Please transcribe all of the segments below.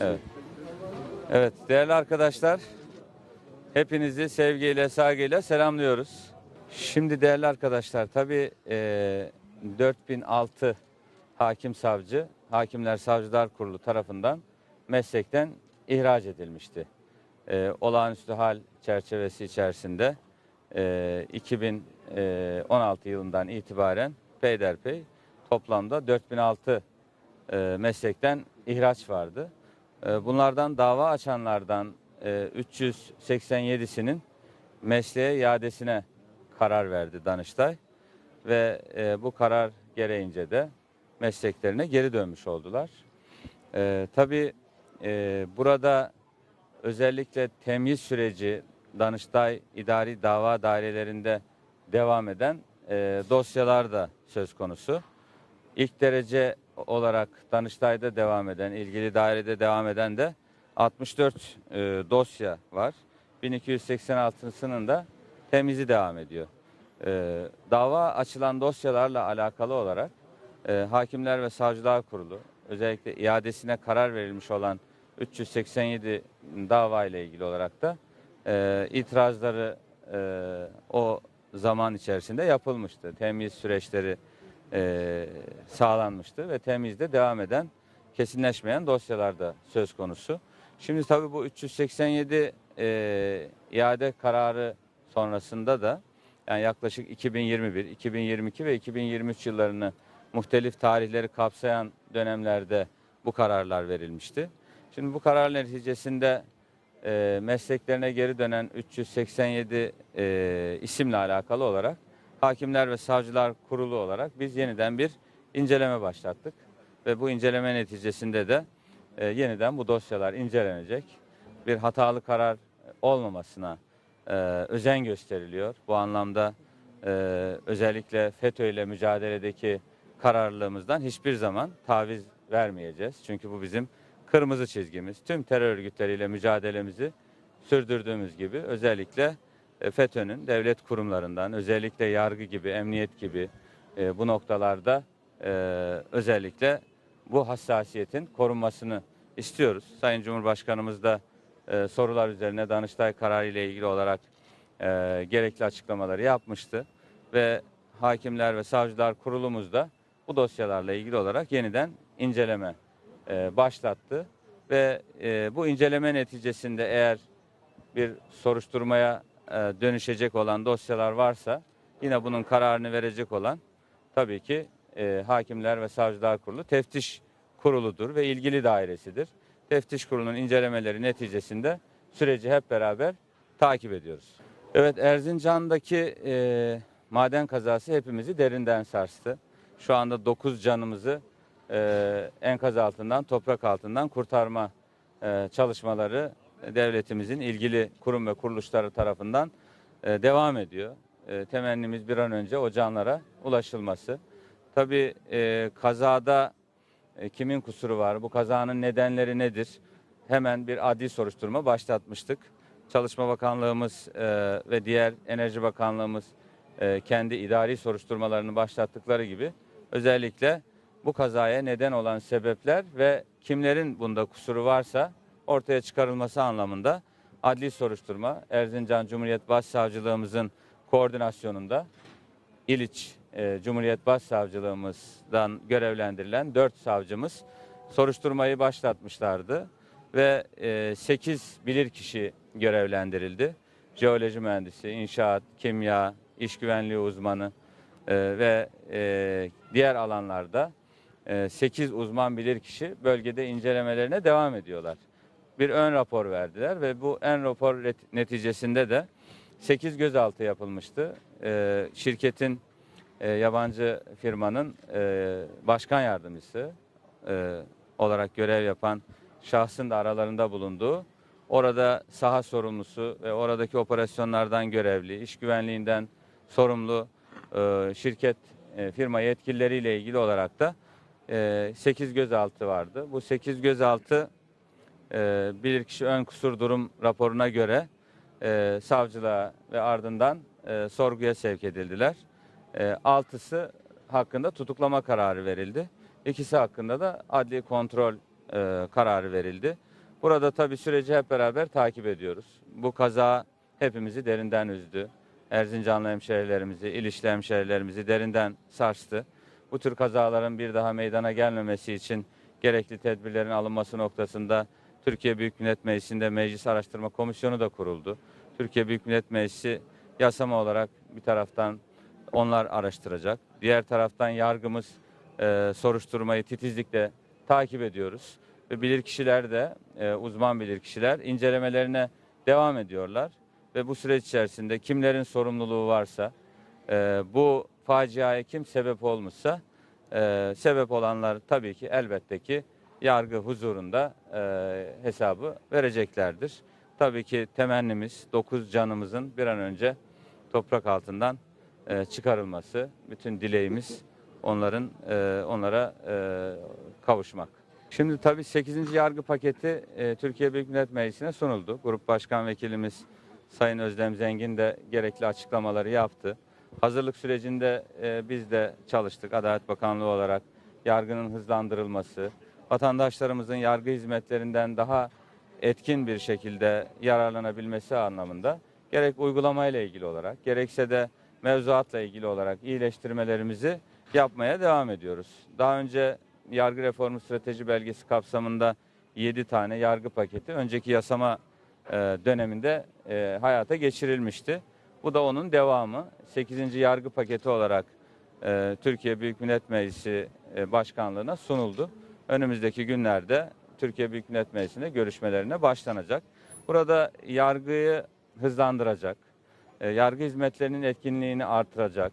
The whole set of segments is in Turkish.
Evet. Evet değerli arkadaşlar hepinizi sevgiyle saygıyla selamlıyoruz. Şimdi değerli arkadaşlar tabii e, 4006 hakim savcı Hakimler Savcılar Kurulu tarafından meslekten ihraç edilmişti. E, olağanüstü hal çerçevesi içerisinde e, 2016 yılından itibaren peyderpey toplamda 4006 e, meslekten ihraç vardı. E, bunlardan dava açanlardan e, 387'sinin mesleğe iadesine karar verdi Danıştay ve e, bu karar gereğince de mesleklerine geri dönmüş oldular. E, tabii e, burada özellikle temyiz süreci Danıştay idari dava dairelerinde devam eden e, dosyalar da söz konusu. İlk derece olarak Danıştay'da devam eden, ilgili dairede devam eden de 64 e, dosya var. 1286'sının da temizi devam ediyor. E, dava açılan dosyalarla alakalı olarak e, Hakimler ve Savcılar Kurulu özellikle iadesine karar verilmiş olan 387 dava ile ilgili olarak da e, itirazları e, o zaman içerisinde yapılmıştı. Temiz süreçleri e, sağlanmıştı ve temizde devam eden kesinleşmeyen dosyalar da söz konusu. Şimdi tabii bu 387 e, iade kararı sonrasında da yani yaklaşık 2021, 2022 ve 2023 yıllarını muhtelif tarihleri kapsayan dönemlerde bu kararlar verilmişti. Şimdi bu karar neticesinde e, mesleklerine geri dönen 387 e, isimle alakalı olarak Hakimler ve Savcılar Kurulu olarak biz yeniden bir inceleme başlattık. Ve bu inceleme neticesinde de e, yeniden bu dosyalar incelenecek. Bir hatalı karar olmamasına e, özen gösteriliyor. Bu anlamda e, özellikle FETÖ ile mücadeledeki kararlılığımızdan hiçbir zaman taviz vermeyeceğiz. Çünkü bu bizim kırmızı çizgimiz. Tüm terör örgütleriyle mücadelemizi sürdürdüğümüz gibi özellikle e, FETÖ'nün devlet kurumlarından özellikle yargı gibi, emniyet gibi e, bu noktalarda e, özellikle bu hassasiyetin korunmasını istiyoruz. Sayın Cumhurbaşkanımız da e, sorular üzerine Danıştay kararı ile ilgili olarak e, gerekli açıklamaları yapmıştı ve Hakimler ve Savcılar Kurulumuz da bu dosyalarla ilgili olarak yeniden inceleme e, başlattı ve e, bu inceleme neticesinde eğer bir soruşturmaya e, dönüşecek olan dosyalar varsa yine bunun kararını verecek olan tabii ki e, Hakimler ve Savcılar Kurulu teftiş kuruludur ve ilgili dairesidir. Teftiş kurulunun incelemeleri neticesinde süreci hep beraber takip ediyoruz. Evet Erzincan'daki e, maden kazası hepimizi derinden sarstı. Şu anda 9 canımızı e, enkaz altından, toprak altından kurtarma e, çalışmaları devletimizin ilgili kurum ve kuruluşları tarafından e, devam ediyor. E, temennimiz bir an önce o canlara ulaşılması. Tabii e, kazada e, kimin kusuru var, bu kazanın nedenleri nedir? Hemen bir adli soruşturma başlatmıştık. Çalışma Bakanlığımız e, ve diğer Enerji Bakanlığımız e, kendi idari soruşturmalarını başlattıkları gibi özellikle bu kazaya neden olan sebepler ve kimlerin bunda kusuru varsa ortaya çıkarılması anlamında adli soruşturma Erzincan Cumhuriyet Başsavcılığımızın koordinasyonunda İliç e, Cumhuriyet Başsavcılığımızdan görevlendirilen 4 savcımız soruşturmayı başlatmışlardı ve e, 8 bilirkişi görevlendirildi. Jeoloji mühendisi, inşaat, kimya, iş güvenliği uzmanı e, ve e, diğer alanlarda 8 uzman bilirkişi bölgede incelemelerine devam ediyorlar. Bir ön rapor verdiler ve bu ön rapor net- neticesinde de 8 gözaltı yapılmıştı. E, şirketin e, yabancı firmanın e, başkan yardımcısı e, olarak görev yapan şahsın da aralarında bulunduğu orada saha sorumlusu ve oradaki operasyonlardan görevli, iş güvenliğinden sorumlu şirket e, firma yetkilileriyle ilgili olarak da e, 8 gözaltı vardı. Bu 8 gözaltı e, bilirkişi ön kusur durum raporuna göre e, savcılığa ve ardından e, sorguya sevk edildiler. E, altısı hakkında tutuklama kararı verildi. İkisi hakkında da adli kontrol e, kararı verildi. Burada tabii süreci hep beraber takip ediyoruz. Bu kaza hepimizi derinden üzdü. Erzincanlı hemşehrilerimizi, İlişli hemşehrilerimizi derinden sarstı. Bu tür kazaların bir daha meydana gelmemesi için gerekli tedbirlerin alınması noktasında Türkiye Büyük Millet Meclisi'nde Meclis Araştırma Komisyonu da kuruldu. Türkiye Büyük Millet Meclisi yasama olarak bir taraftan onlar araştıracak. Diğer taraftan yargımız e, soruşturmayı titizlikle takip ediyoruz. Ve bilirkişiler de e, uzman bilirkişiler incelemelerine devam ediyorlar. Ve bu süreç içerisinde kimlerin sorumluluğu varsa e, bu faciaya kim sebep olmuşsa e, sebep olanlar tabii ki elbette ki yargı huzurunda e, hesabı vereceklerdir. Tabii ki temennimiz 9 canımızın bir an önce toprak altından e, çıkarılması. Bütün dileğimiz onların e, onlara e, kavuşmak. Şimdi tabii 8. yargı paketi e, Türkiye Büyük Millet Meclisi'ne sunuldu. Grup Başkan Vekilimiz Sayın Özlem Zengin de gerekli açıklamaları yaptı. Hazırlık sürecinde e, biz de çalıştık Adalet Bakanlığı olarak yargının hızlandırılması, vatandaşlarımızın yargı hizmetlerinden daha etkin bir şekilde yararlanabilmesi anlamında gerek uygulamayla ilgili olarak gerekse de mevzuatla ilgili olarak iyileştirmelerimizi yapmaya devam ediyoruz. Daha önce yargı reformu strateji belgesi kapsamında 7 tane yargı paketi önceki yasama e, döneminde e, hayata geçirilmişti. Bu da onun devamı. 8. yargı paketi olarak e, Türkiye Büyük Millet Meclisi Başkanlığı'na sunuldu. Önümüzdeki günlerde Türkiye Büyük Millet Meclisi'nde görüşmelerine başlanacak. Burada yargıyı hızlandıracak, e, yargı hizmetlerinin etkinliğini artıracak,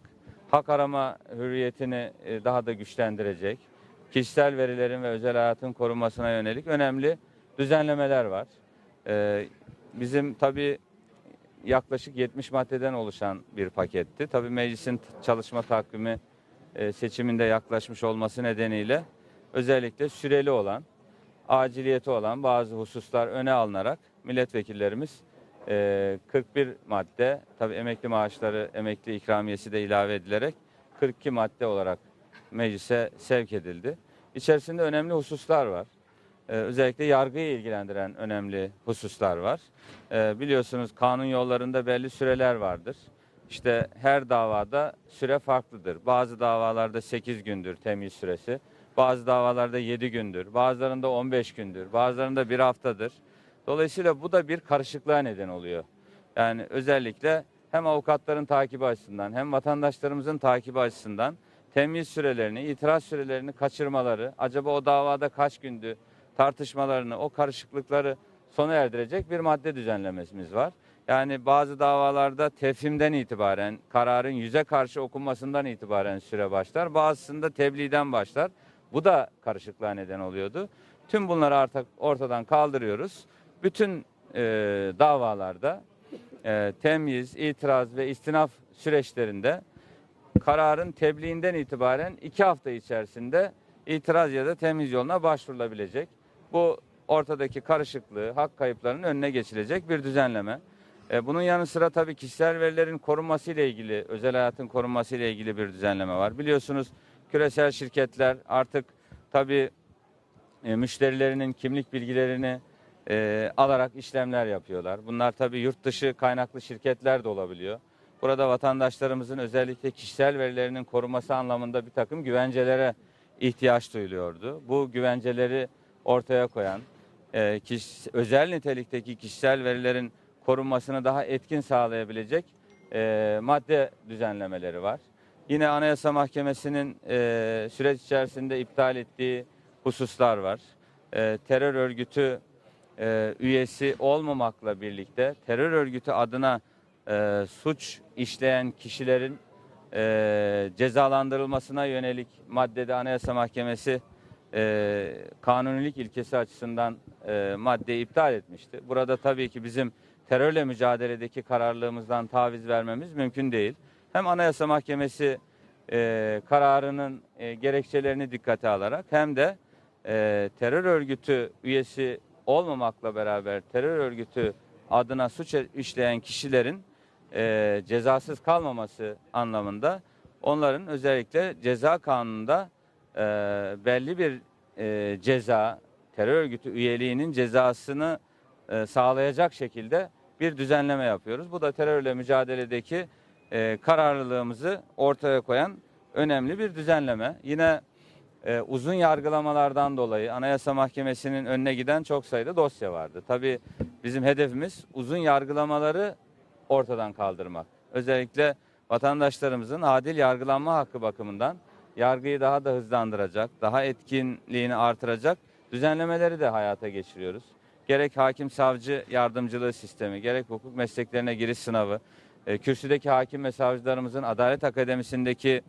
hak arama hürriyetini e, daha da güçlendirecek, kişisel verilerin ve özel hayatın korunmasına yönelik önemli düzenlemeler var. E, Bizim tabii yaklaşık 70 maddeden oluşan bir paketti. Tabii meclisin çalışma takvimi seçiminde yaklaşmış olması nedeniyle özellikle süreli olan, aciliyeti olan bazı hususlar öne alınarak milletvekillerimiz e, 41 madde, tabii emekli maaşları, emekli ikramiyesi de ilave edilerek 42 madde olarak meclise sevk edildi. İçerisinde önemli hususlar var. Ee, özellikle yargıyı ilgilendiren önemli hususlar var. Ee, biliyorsunuz kanun yollarında belli süreler vardır. İşte her davada süre farklıdır. Bazı davalarda 8 gündür temyiz süresi. Bazı davalarda 7 gündür. Bazılarında 15 gündür. Bazılarında bir haftadır. Dolayısıyla bu da bir karışıklığa neden oluyor. Yani özellikle hem avukatların takibi açısından hem vatandaşlarımızın takibi açısından temyiz sürelerini, itiraz sürelerini kaçırmaları, acaba o davada kaç gündü tartışmalarını, o karışıklıkları sona erdirecek bir madde düzenlememiz var. Yani bazı davalarda tefhimden itibaren, kararın yüze karşı okunmasından itibaren süre başlar. Bazısında tebliğden başlar. Bu da karışıklığa neden oluyordu. Tüm bunları artık ortadan kaldırıyoruz. Bütün e, davalarda e, temyiz, itiraz ve istinaf süreçlerinde kararın tebliğinden itibaren iki hafta içerisinde itiraz ya da temiz yoluna başvurulabilecek. Bu ortadaki karışıklığı, hak kayıplarının önüne geçilecek bir düzenleme. E, bunun yanı sıra tabii kişisel verilerin korunması ile ilgili, özel hayatın korunması ile ilgili bir düzenleme var. Biliyorsunuz küresel şirketler artık tabii e, müşterilerinin kimlik bilgilerini e, alarak işlemler yapıyorlar. Bunlar tabii yurt dışı kaynaklı şirketler de olabiliyor. Burada vatandaşlarımızın özellikle kişisel verilerinin korunması anlamında bir takım güvencelere ihtiyaç duyuluyordu. Bu güvenceleri ortaya koyan, e, özel nitelikteki kişisel verilerin korunmasını daha etkin sağlayabilecek e, madde düzenlemeleri var. Yine Anayasa Mahkemesi'nin e, süreç içerisinde iptal ettiği hususlar var. E, terör örgütü e, üyesi olmamakla birlikte terör örgütü adına e, suç işleyen kişilerin e, cezalandırılmasına yönelik maddede Anayasa Mahkemesi e, kanunilik ilkesi açısından e, maddeyi iptal etmişti. Burada tabii ki bizim terörle mücadeledeki kararlılığımızdan taviz vermemiz mümkün değil. Hem Anayasa Mahkemesi e, kararının e, gerekçelerini dikkate alarak hem de e, terör örgütü üyesi olmamakla beraber terör örgütü adına suç işleyen kişilerin e, cezasız kalmaması anlamında onların özellikle ceza kanununda e, belli bir e, ceza, terör örgütü üyeliğinin cezasını e, sağlayacak şekilde bir düzenleme yapıyoruz. Bu da terörle mücadeledeki e, kararlılığımızı ortaya koyan önemli bir düzenleme. Yine e, uzun yargılamalardan dolayı Anayasa Mahkemesi'nin önüne giden çok sayıda dosya vardı. Tabii bizim hedefimiz uzun yargılamaları ortadan kaldırmak. Özellikle vatandaşlarımızın adil yargılanma hakkı bakımından yargıyı daha da hızlandıracak, daha etkinliğini artıracak düzenlemeleri de hayata geçiriyoruz. Gerek hakim savcı yardımcılığı sistemi, gerek hukuk mesleklerine giriş sınavı, e, kürsüdeki hakim ve savcılarımızın Adalet Akademisi'ndeki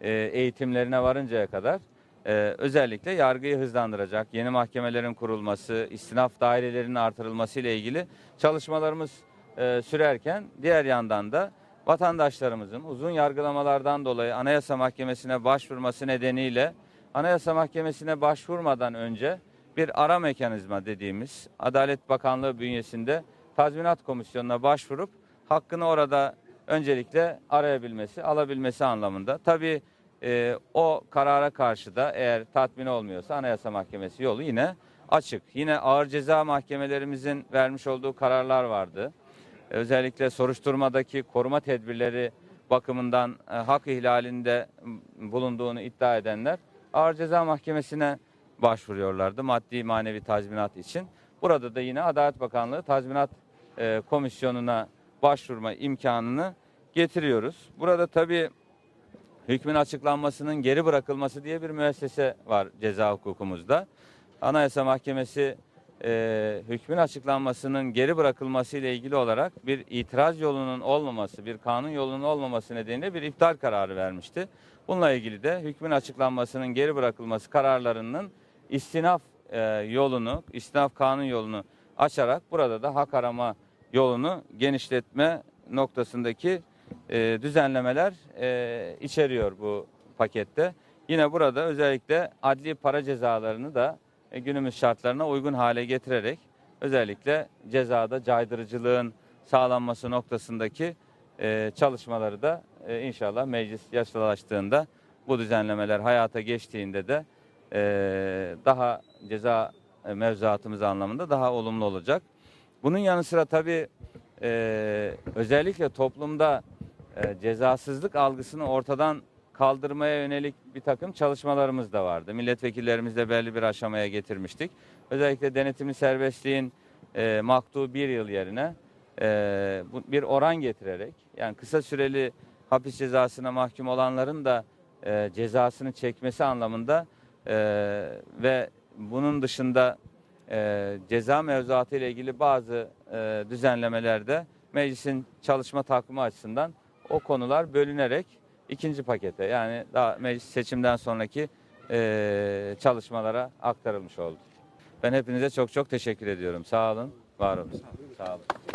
e, eğitimlerine varıncaya kadar e, özellikle yargıyı hızlandıracak, yeni mahkemelerin kurulması, istinaf dairelerinin artırılması ile ilgili çalışmalarımız e, sürerken diğer yandan da vatandaşlarımızın uzun yargılamalardan dolayı Anayasa Mahkemesi'ne başvurması nedeniyle Anayasa Mahkemesi'ne başvurmadan önce bir ara mekanizma dediğimiz Adalet Bakanlığı bünyesinde tazminat komisyonuna başvurup hakkını orada öncelikle arayabilmesi, alabilmesi anlamında. Tabii e, o karara karşı da eğer tatmin olmuyorsa Anayasa Mahkemesi yolu yine açık. Yine ağır ceza mahkemelerimizin vermiş olduğu kararlar vardı. Özellikle soruşturmadaki koruma tedbirleri bakımından e, hak ihlalinde bulunduğunu iddia edenler Ağır Ceza Mahkemesi'ne başvuruyorlardı maddi manevi tazminat için. Burada da yine Adalet Bakanlığı tazminat e, komisyonuna başvurma imkanını getiriyoruz. Burada tabii hükmün açıklanmasının geri bırakılması diye bir müessese var ceza hukukumuzda. Anayasa Mahkemesi e, hükmün açıklanmasının geri bırakılması ile ilgili olarak bir itiraz yolunun olmaması, bir kanun yolunun olmaması nedeniyle bir iptal kararı vermişti. Bununla ilgili de hükmün açıklanmasının geri bırakılması kararlarının istinaf e, yolunu, istinaf kanun yolunu açarak burada da hak arama yolunu genişletme noktasındaki e, düzenlemeler e, içeriyor bu pakette. Yine burada özellikle adli para cezalarını da e, günümüz şartlarına uygun hale getirerek özellikle cezada caydırıcılığın sağlanması noktasındaki e, çalışmaları da e, inşallah meclis yasalaştığında bu düzenlemeler hayata geçtiğinde de e, daha ceza mevzuatımız anlamında daha olumlu olacak. Bunun yanı sıra tabii e, özellikle toplumda e, cezasızlık algısını ortadan kaldırmaya yönelik bir takım çalışmalarımız da vardı. Milletvekillerimizle belli bir aşamaya getirmiştik. Özellikle denetimli serbestliğin e, maktu bir yıl yerine e, bir oran getirerek yani kısa süreli hapis cezasına mahkum olanların da e, cezasını çekmesi anlamında e, ve bunun dışında e, ceza mevzuatı ile ilgili bazı e, düzenlemelerde meclisin çalışma takvimi açısından o konular bölünerek ikinci pakete yani daha meclis seçimden sonraki e, çalışmalara aktarılmış oldu. Ben hepinize çok çok teşekkür ediyorum. Sağ olun, var olun. Sağ olun.